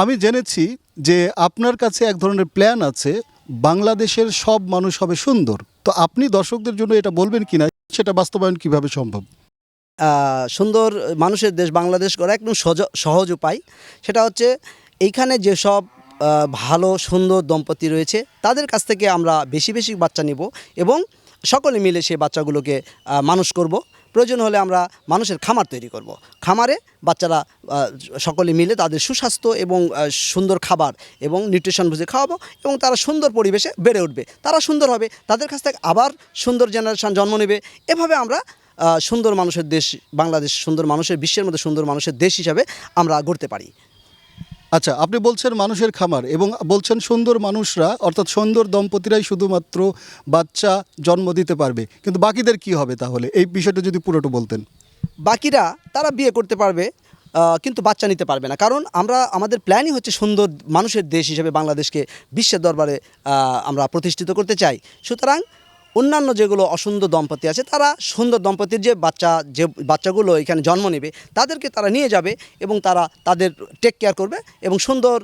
আমি জেনেছি যে আপনার কাছে এক ধরনের প্ল্যান আছে, বাংলাদেশের সব মানুষ হবে সুন্দর। তো আপনি দর্শকদের জন্য এটা বলবেন কিনা? সেটা বাস্তবায়ন কীভাবে সম্ভব? সুন্দর মানুষের দেশ বাংলাদেশ করা একদম সহজ উপায়। সেটা হচ্ছে এইখানে যেসব ভালো, সুন্দর দম্পতি রয়েছে, তাদের কাছ থেকে আমরা বেশি বেশি বাচ্চা নিব এবং সকলে মিলে সেই বাচ্চাগুলোকে মানুষ করব। প্রয়োজন হলে আমরা মানুষের খামার তৈরি করব। খামারে বাচ্চারা সকলে মিলে তাদের সুস্বাস্থ্য এবং সুন্দর খাবার এবং নিউট্রিশন বুঝে খাওয়াবো এবং তারা সুন্দর পরিবেশে বেড়ে উঠবে। তারা সুন্দর হবে, তাদের কাছ থেকে আবার সুন্দর জেনারেশান জন্ম নেবে। এভাবে আমরা সুন্দর মানুষের দেশ, বাংলাদেশ সুন্দর মানুষের, বিশ্বের মধ্যে সুন্দর মানুষের দেশ হিসাবে আমরা গড়তে পারি। আচ্ছা আপনি বলছেন মানুষের খামার এবং বলছেন সুন্দর মানুষরা, অর্থাৎ সুন্দর দম্পতিরাই শুধুমাত্র বাচ্চা জন্ম দিতে পারবে। কিন্তু বাকিদের কি হবে তাহলে? এই বিষয়টা যদি পুরোটা বলতেন। বাকিরা, তারা বিয়ে করতে পারবে কিন্তু বাচ্চা নিতে পারবে না। কারণ আমরা, আমাদের প্ল্যানই হচ্ছে সুন্দর মানুষের দেশ হিসেবে বাংলাদেশকে বিশ্বের দরবারে আমরা প্রতিষ্ঠিত করতে চাই। সুতরাং অন্যান্য যেগুলো অসুন্দর দম্পতি আছে তারা সুন্দর দম্পতির যে বাচ্চা যে বাচ্চাগুলো এখানে জন্ম নেবে তাদেরকে তারা নিয়ে যাবে এবং তারা তাদের টেক কেয়ার করবে এবং সুন্দর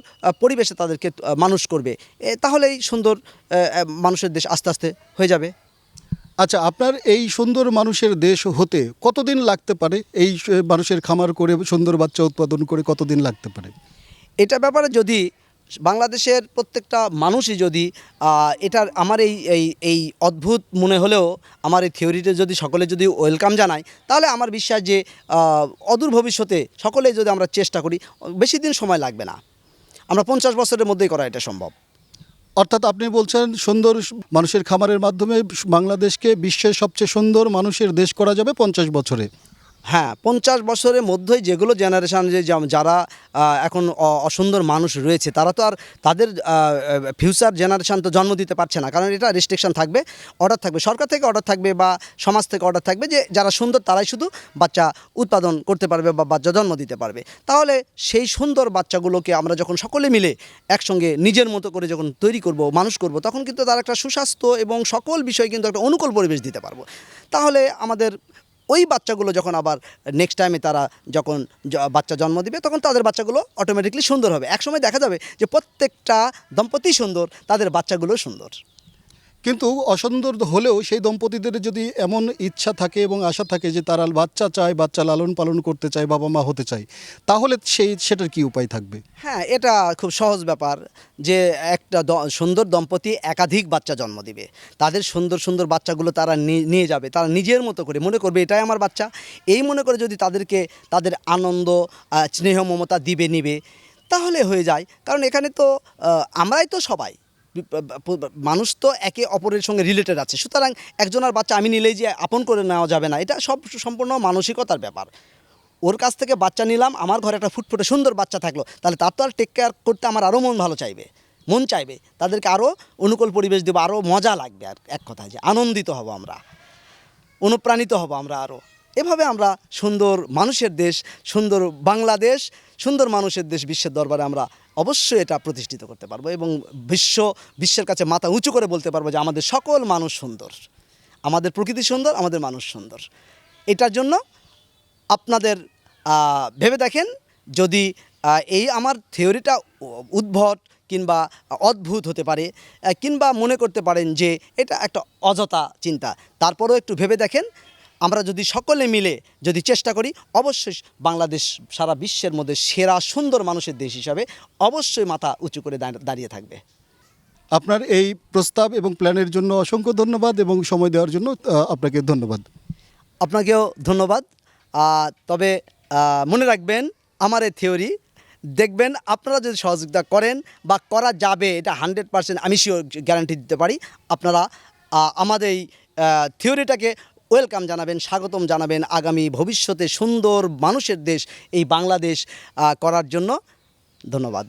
পরিবেশে তাদেরকে মানুষ করবে। তাহলেই সুন্দর মানুষের দেশ আস্তে আস্তে হয়ে যাবে। আচ্ছা আপনার এই সুন্দর মানুষের দেশ হতে কতদিন লাগতে পারে? এই মানুষের খামার করে সুন্দর বাচ্চা উৎপাদন করে কতদিন লাগতে পারে? এটা ব্যাপারে যদি বাংলাদেশের প্রত্যেকটা মানুষই যদি এটার আমার এই এই এই অদ্ভুত মনে হলেও আমার এই থিওরিতে যদি সকলে যদি ওয়েলকাম জানায়, তাহলে আমার বিশ্বাস যে অদূর ভবিষ্যতে সকলে যদি আমরা চেষ্টা করি, বেশি দিন সময় লাগবে না। আমরা পঞ্চাশ বছরের মধ্যেই করা এটা সম্ভব। অর্থাৎ আপনি বলছেন সুন্দর মানুষের খামারের মাধ্যমে বাংলাদেশকে বিশ্বের সবচেয়ে সুন্দর মানুষের দেশ করা যাবে পঞ্চাশ বছরে। হ্যাঁ পঞ্চাশ বছরের মধ্যেই যেগুলো জেনারেশান যে যারা এখন অসুন্দর মানুষ রয়েছে, তারা তো আর তাদের ফিউচার জেনারেশান তো জন্ম দিতে পারছে না। কারণ এটা রেস্ট্রিকশন থাকবে অর্ডার থাকবে। সরকার থেকে অর্ডার থাকবে বা সমাজ থেকে অর্ডার থাকবে যে যারা সুন্দর তারাই শুধু বাচ্চা উৎপাদন করতে পারবে বা বাচ্চা জন্ম দিতে পারবে। তাহলে সেই সুন্দর বাচ্চাগুলোকে আমরা যখন সকলে মিলে একসঙ্গে নিজের মতো করে যখন তৈরি করব, মানুষ করব, তখন কিন্তু তার একটা সুস্বাস্থ্য এবং সকল বিষয়ে কিন্তু একটা অনুকূল পরিবেশ দিতে পারব। তাহলে আমাদের ওই বাচ্চাগুলো যখন আবার নেক্সট টাইমে তারা যখন বাচ্চা জন্ম দিবে, তখন তাদের বাচ্চাগুলো অটোমেটিকলি সুন্দর হবে। একসময় দেখা যাবে যে প্রত্যেকটা দম্পতি সুন্দর, তাদের বাচ্চাগুলো সুন্দর। কিন্তু অসুন্দর হলেও সেই দম্পতিদের যদি এমন ইচ্ছা থাকে এবং আশা থাকে যে তারা বাচ্চা চায়, বাচ্চা লালন পালন করতে চায়, বাবা মা হতে চায়, তাহলে সেই, সেটার কি উপায় থাকবে? হ্যাঁ এটা খুব সহজ ব্যাপার যে একটা সুন্দর দম্পতি একাধিক বাচ্চা জন্ম দিবে। তাদের সুন্দর সুন্দর বাচ্চাগুলো তারা নিয়ে যাবে। তারা নিজের মতো করে মনে করবে, এটাই আমার বাচ্চা। এই মনে করে যদি তাদেরকে, তাদের আনন্দ স্নেহ, মমতা দিবে, নিবে, তাহলে হয়ে যায়। কারণ এখানে তো আমরাই তো সবাই। মানুষ তো একে অপরের সঙ্গে রিলেটেড আছে। সুতরাং একজনের বাচ্চা আমি নিলেই যে আপন করে নেওয়া যাবে না, এটা সব সম্পূর্ণ মানসিকতার ব্যাপার। ওর কাছ থেকে বাচ্চা নিলাম, আমার ঘরে একটা ফুটফুটে সুন্দর বাচ্চা থাকল, তাহলে তার তো আর টেক কেয়ার করতে আমার আরও মন ভালো চাইবে, মন চাইবে। তাদেরকে আরও অনুকূল পরিবেশ দেবো আরও মজা লাগবে আর এক কথায় যে আনন্দিত হব আমরা, অনুপ্রাণিত হব আমরা আরও এভাবে আমরা সুন্দর মানুষের দেশ, সুন্দর বাংলাদেশ, সুন্দর মানুষের দেশ, বিশ্বের দরবারে আমরা অবশ্যই এটা প্রতিষ্ঠিত করতে পারব এবং বিশ্ব, বিশ্বের কাছে মাথা উঁচু করে বলতে পারব যে আমাদের সকল মানুষ সুন্দর। আমাদের প্রকৃতি সুন্দর, আমাদের মানুষ সুন্দর। এটার জন্য আপনাদের ভেবে দেখেন যদি এই আমার থিওরিটা উদ্ভট কিংবা অদ্ভুত হতে পারে কিংবা মনে করতে পারেন যে এটা একটা অযথা চিন্তা। তারপরেও একটু ভেবে দেখেন আমরা যদি সকলে মিলে যদি চেষ্টা করি অবশ্যই বাংলাদেশ সারা বিশ্বের মধ্যে সেরা সুন্দর মানুষের দেশ হিসাবে অবশ্যই মাথা উঁচু করে দাঁড়িয়ে থাকবে। আপনার এই প্রস্তাব এবং প্ল্যানের জন্য অসংখ্য ধন্যবাদ এবং সময় দেওয়ার জন্য আপনাকে ধন্যবাদ। আপনাকেও ধন্যবাদ। তবে মনে রাখবেন আমার এই থিওরি দেখবেন আপনারা যদি সহযোগিতা করেন বা করা যাবে এটা হান্ড্রেড পার্সেন্ট আমি শিওর গ্যারান্টি দিতে পারি। আপনারা আমাদের এই থিওরিটাকে ওয়েলকাম জানাবেন স্বাগতম জানাবেন আগামী ভবিষ্যতে সুন্দর মানুষের দেশ এই বাংলাদেশ করার জন্য ধন্যবাদ।